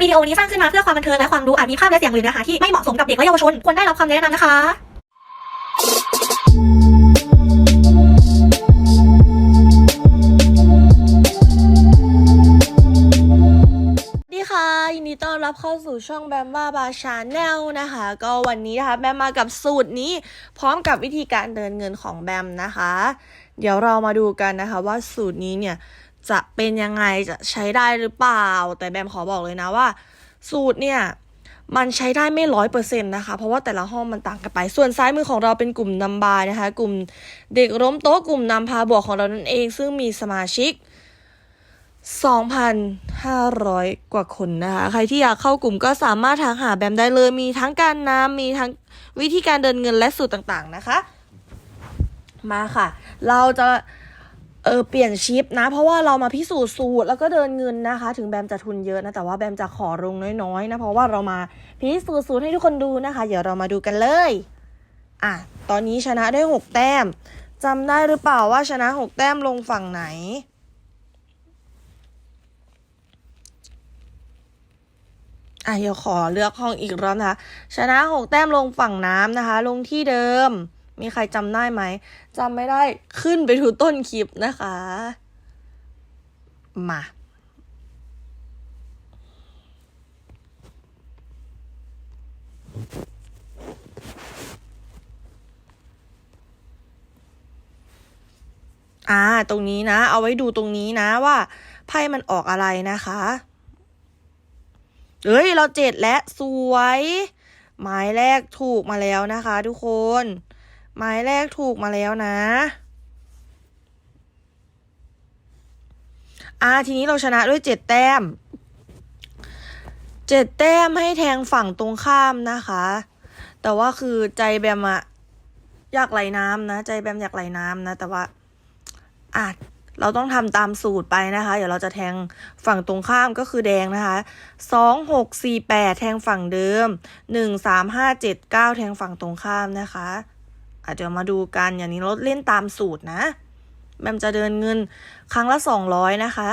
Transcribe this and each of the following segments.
วิดีโอนี้สร้างขึ้นมาเพื่อความบันเทิงและความรู้อาจมีภาพและเสียงหรือเนื้อหาที่ไม่เหมาะสมกับเด็กและเยาวชน ควรได้รับคำแนะนำนะคะ ดีค่ะยินดีต้อนรับเข้าสู่ช่องแบมบ้าบาชาแนลนะคะ ก็วันนี้นะคะแบมมากับสูตรนี้ พร้อมกับวิธีการเดินเงินของแบมนะคะ เดี๋ยวเรามาดูกันนะคะว่าสูตรนี้เนี่ย จะเป็นยังไงจะใช้ได้หรือเปล่า แต่แบมขอบอกเลยนะว่า สูตรเนี่ยมันใช้ได้ไม่ร้อยเปอร์เซ็นต์นะคะ เพราะว่าแต่ละห้องมันต่างกันไป ส่วนซ้ายมือของเราเป็นกลุ่มนำบายนะคะ กลุ่มเด็กล้มโต๊ะกลุ่มนำพาบวกของเรานั่นเอง ซึ่งมีสมาชิก 2,500 กว่าคนนะคะ ใครที่อยากเข้ากลุ่มก็สามารถทักหาแบมได้เลย มีทั้งการนำมีทั้งวิธีการเดินเงินและสูตรต่างๆนะคะ มาค่ะ เราจะ เออเปลี่ยนชิปนะ เพราะว่าเรามาพิสูจน์สูตรแล้วก็เดินเงินนะคะ ถึงแบมจะทุนเยอะนะแต่ว่าแบมจะขอลงน้อยๆนะเพราะว่าเรามาพิสูจน์สูตรให้ทุกคนดูนะคะ เดี๋ยวเรามาดูกันเลยอะตอนนี้ชนะได้6แต้มจำได้หรือเปล่าว่าชนะ6แต้มลงฝั่งไหนอะเดี๋ยวขอเลือกห้องอีกรอบนะคะ ชนะหกแต้มลงฝั่งน้ำนะคะ ลงที่เดิม มีใครจำได้ไหมจำไม่ได้ขึ้นไปดูต้นคลิปนะคะ มาอ่า ตรงนี้นะ เอาไว้ดูตรงนี้นะว่าไพ่มันออกอะไรนะคะ เอ้ย เราเจ็ดและสวย หมายแรกถูกมาแล้วนะคะทุกคน หมายแรกถูกมาแล้วนะ อ่าทีนี้เราชนะด้วยเจ็ดแต้มเจ็ดแต้มให้แทงฝั่งตรงข้ามนะคะ แต่ว่าคือใจแบมอะอยากไหลน้ำนะ ใจแบมอยากไหลน้ำนะ แต่ว่าอะเราต้องทำตามสูตรไปนะคะ เดี๋ยวเราจะแทงฝั่งตรงข้ามก็คือแดงนะคะสองหกสี่แปดแทงฝั่งเดิมหนึ่งสามห้าเจ็ดเก้าแทงฝั่งตรงข้ามนะคะ อาจจะเดี๋ยวมาดูกันอย่างนี้เราเล่นตามสูตรนะแบมจะเดินเงินครั้งละสองร้อยนะคะ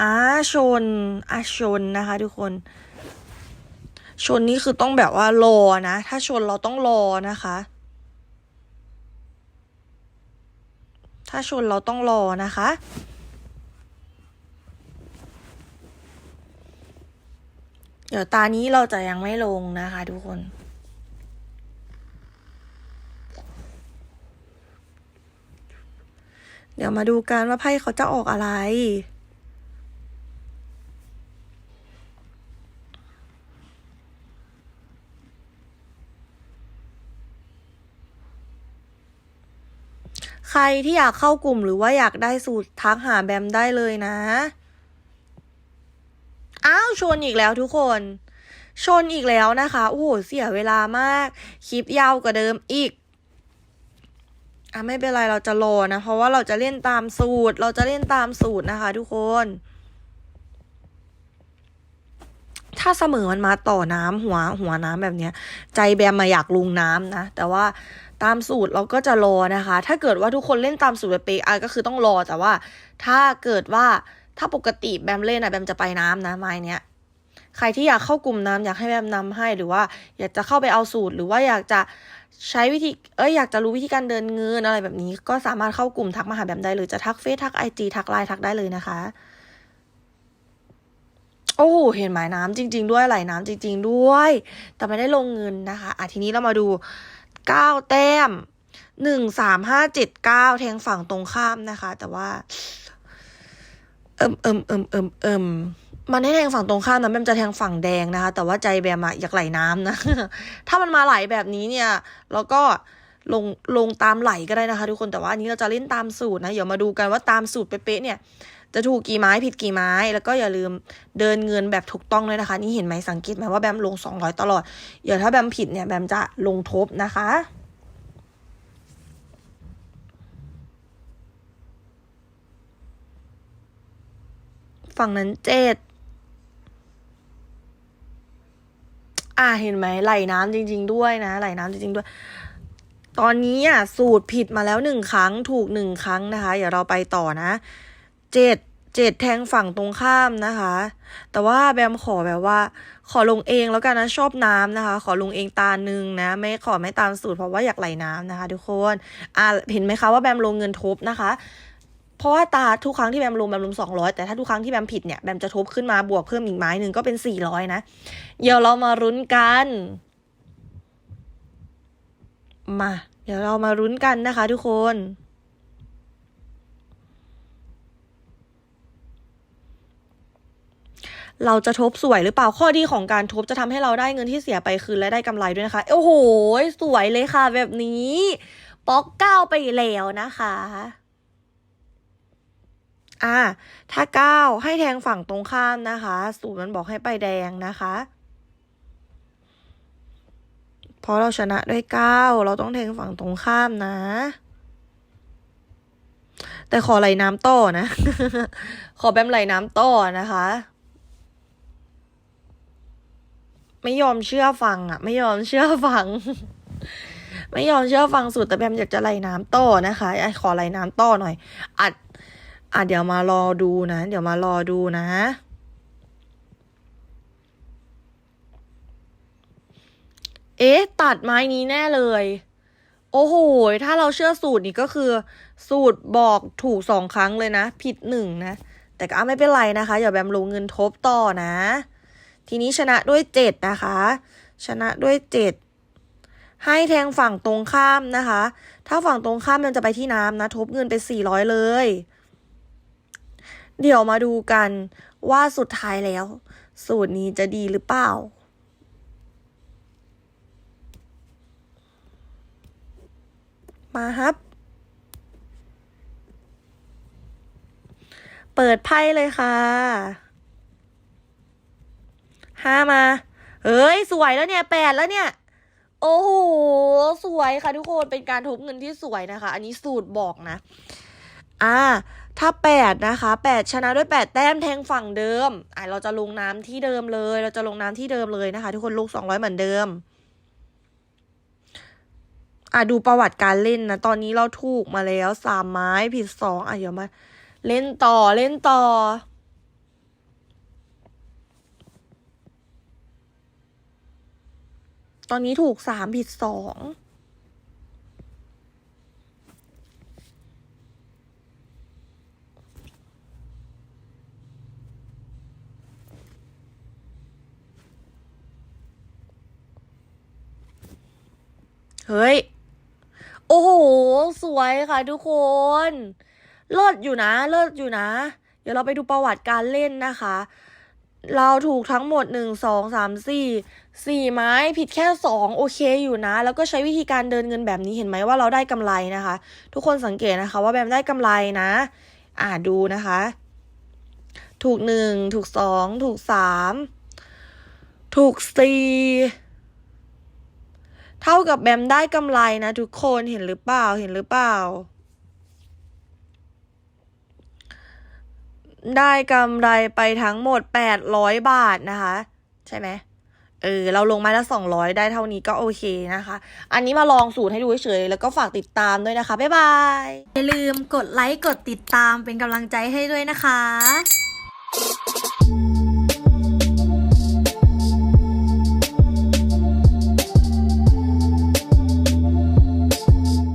อาชนอาชนนะคะทุกคน ชนนี่คือต้องแบบว่ารอนะ ถ้าชนเราต้องรอนะคะ ถ้าชนเราต้องรอนะคะ เดี๋ยวตานี้เราจะยังไม่ลงนะคะทุกคน เดี๋ยวมาดูกันว่าไพ่เขาจะออกอะไรใครที่อยากเข้ากลุ่มหรือว่าอยากได้สูตรทักหาแบมได้เลยนะ ชนอีกแล้วทุกคน ชนอีกแล้วนะคะ โอ้โห เสียเวลามาก คลิปยาวกว่าเดิมอีกอะไม่เป็นไรเราจะรอนะ เพราะว่าเราจะเล่นตามสูตร เราจะเล่นตามสูตรนะคะ ทุกคน ถ้าเสมอมันมาต่อน้ำหัวหัวน้ำแบบเนี้ย ใจแบมมาอยากลงน้ำนะ แต่ว่าตามสูตรเราก็จะรอนะคะ ถ้าเกิดว่าทุกคนเล่นตามสูตรเป๊ะอะก็คือต้องรอแต่ว่า ถ้าเกิดว่าถ้าปกติแบมเล่นอะแบมจะไปน้ำนะไม้เนี้ย ใครที่อยากเข้ากลุ่มน้ำอยากให้แบมนำให้ หรือว่าอยากจะเข้าไปเอาสูตร หรือว่าอยากจะใช้วิธี เอ้ยอยากจะรู้วิธีการเดินเงินอะไรแบบนี้ ก็สามารถเข้ากลุ่มทักมาหาแบมได้เลยจะทักเฟซทักไอจีทักไลน์ทักได้เลยนะคะ โอ้เห็นหมายน้ำจริง ๆ ด้วยไหลน้ำจริง ๆ ด้วย แต่ไม่ได้ลงเงินนะคะอะทีนี้เรามาดูเก้าแต้มหนึ่งสามห้าเจ็ดเก้าแทงฝั่งตรงข้ามนะคะ แต่ว่า เอิมเอิมเอิมเอิมเอิม มันให้แทงฝั่งตรงข้ามนะแบมจะแทงฝั่งแดงนะคะ แต่ว่าใจแบมอะอยากไหลน้ำนะ ถ้ามันมาไหลแบบนี้เนี่ยแล้วก็ลงลงตามไหลก็ได้นะคะ ทุกคนแต่ว่าอันนี้เราจะเล่นตามสูตรนะเดี๋ยวมาดูกันว่าตามสูตรเป๊ะๆเนี่ย จะถูกกี่ไม้ผิดกี่ไม้ แล้วก็อย่าลืมเดินเงินแบบถูกต้องเลยนะคะ นี่เห็นไหมสังเกตไหมว่าแบมลง 200 ตลอดเดี๋ยวถ้าแบมผิดเนี่ยแบมจะลงทบนะคะฝั่งนั้นเจ็ด อ่าเห็นไหมไหลน้ำจริง ๆ ด้วยนะไหลน้ำจริง ๆ ด้วย ตอนนี้อะสูตรผิดมาแล้วหนึ่งครั้งถูกหนึ่งครั้งนะคะเดี๋ยวเราไปต่อนะเจ็ดเจ็ดแทงฝั่งตรงข้ามนะคะ แต่ว่าแบมขอแบบว่า ขอลงเองแล้วกันนะชอบน้ำนะคะ ขอลงเองตาหนึ่งนะ ไม่ขอไม่ตามสูตรเพราะว่าอยากไหลน้ำนะคะ ทุกคนอ่าเห็นไหมคะว่าแบมลงเงินทบนะคะ เพราะว่าตาทุกครั้งที่แบมลงแบมลงสองร้อยแต่ถ้าทุกครั้งที่แบมผิดเนี่ยแบมจะทบขึ้นมาบวกเพิ่มอีกไม้หนึ่งก็เป็นสี่ร้อยนะเดี๋ยวเรามารุ้นกัน มา เดี๋ยวเรามารุ้นกันนะคะ ทุกคนเราจะทบสวยหรือเปล่าข้อดีของการทบจะทำให้เราได้เงินที่เสียไปคืนและได้กำไรด้วยนะคะโอ้โห สวยเลยค่ะ แบบนี้ ป๊อกเก้าไปแล้วนะคะ อ่า ถ้าเก้าให้แทงฝั่งตรงข้ามนะคะ สูตรมันบอกให้ไปแดงนะคะเพราะเราชนะด้วยเก้าเราต้องแทงฝั่งตรงข้ามนะ แต่ขอไหลน้ำต่อนะ ขอแบมไหลน้ำต่อนะคะ ไม่ยอมเชื่อฟังอะ ไม่ยอมเชื่อฟังไม่ยอมเชื่อฟังสุดแต่แบมอยากจะไหลน้ำต่อนะคะอะขอไหลน้ำต่อหน่อย อัด อะเดี๋ยวมารอดูนะ เดี๋ยวมารอดูนะเอ๊ะ ตัดไม้นี้แน่เลย โอ้โห ถ้าเราเชื่อสูตรนี้ก็คือ สูตรบอกถูกสองครั้งเลยนะ ผิดหนึ่งนะ แต่ก็ไม่เป็นไรนะคะ อย่าแบมลงเงินทบต่อนะ ทีนี้ชนะด้วยเจ็ดนะคะ ชนะด้วยเจ็ด ให้แทงฝั่งตรงข้ามนะคะ ถ้าฝั่งตรงข้ามมันจะไปที่น้ำนะ ทบเงินไปสี่ร้อยเลย เดี๋ยวมาดูกันว่าสุดท้ายแล้ว สูตรนี้จะดีหรือเปล่า มาครับ เปิดไพ่เลยค่ะ ห้ามาเฮ้ย สวยแล้วเนี่ยแปดแล้วเนี่ย โอ้โห สวยค่ะทุกคน เป็นการทุบเงินที่สวยนะคะ อันนี้สูตรบอกนะ อ่าถ้าแปดนะคะแปดชนะด้วยแปดแต้มแทงฝั่งเดิมอ่าเราจะลงน้ำที่เดิมเลย เราจะลงน้ำที่เดิมเลยนะคะ ทุกคนลูกสองร้อยเหมือนเดิมอะดูประวัติการเล่นนะ ตอนนี้เราถูกมาแล้วสามไม้ผิดสองอะเดี๋ยวมา เล่นต่อเล่นต่อ ตอนนี้ถูกสามผิดสอง เฮ้ย โอ้โห สวยค่ะทุกคนเลิศอยู่นะเลิศอยู่นะ เดี๋ยวเราไปดูประวัติการเล่นนะคะ เราถูกทั้งหมดหนึ่งสองสามสี่สี่ไม้ผิดแค่สองโอเคอยู่นะ แล้วก็ใช้วิธีการเดินเงินแบบนี้เห็นไหมว่าเราได้กำไรนะคะ ทุกคนสังเกตนะคะ ว่าแบมได้กำไรนะ อ่าดูนะคะ ถูกหนึ่งถูกสองถูกสามถูกสี่ เท่ากับแบมได้กำไรนะทุกคนเห็นหรือเปล่าเห็นหรือเปล่า ได้กำไรไปทั้งหมดแปดร้อยบาทนะคะ ใช่ไหมเออเราลงมาแล้วสองร้อยได้เท่านี้ก็โอเคนะคะ อันนี้มาลองสูตรให้ดูเฉยๆแล้วก็ฝากติดตามด้วยนะคะ บ๊ายบาย อย่าลืมกดไลค์กดติดตามเป็นกำลังใจให้ด้วยนะคะ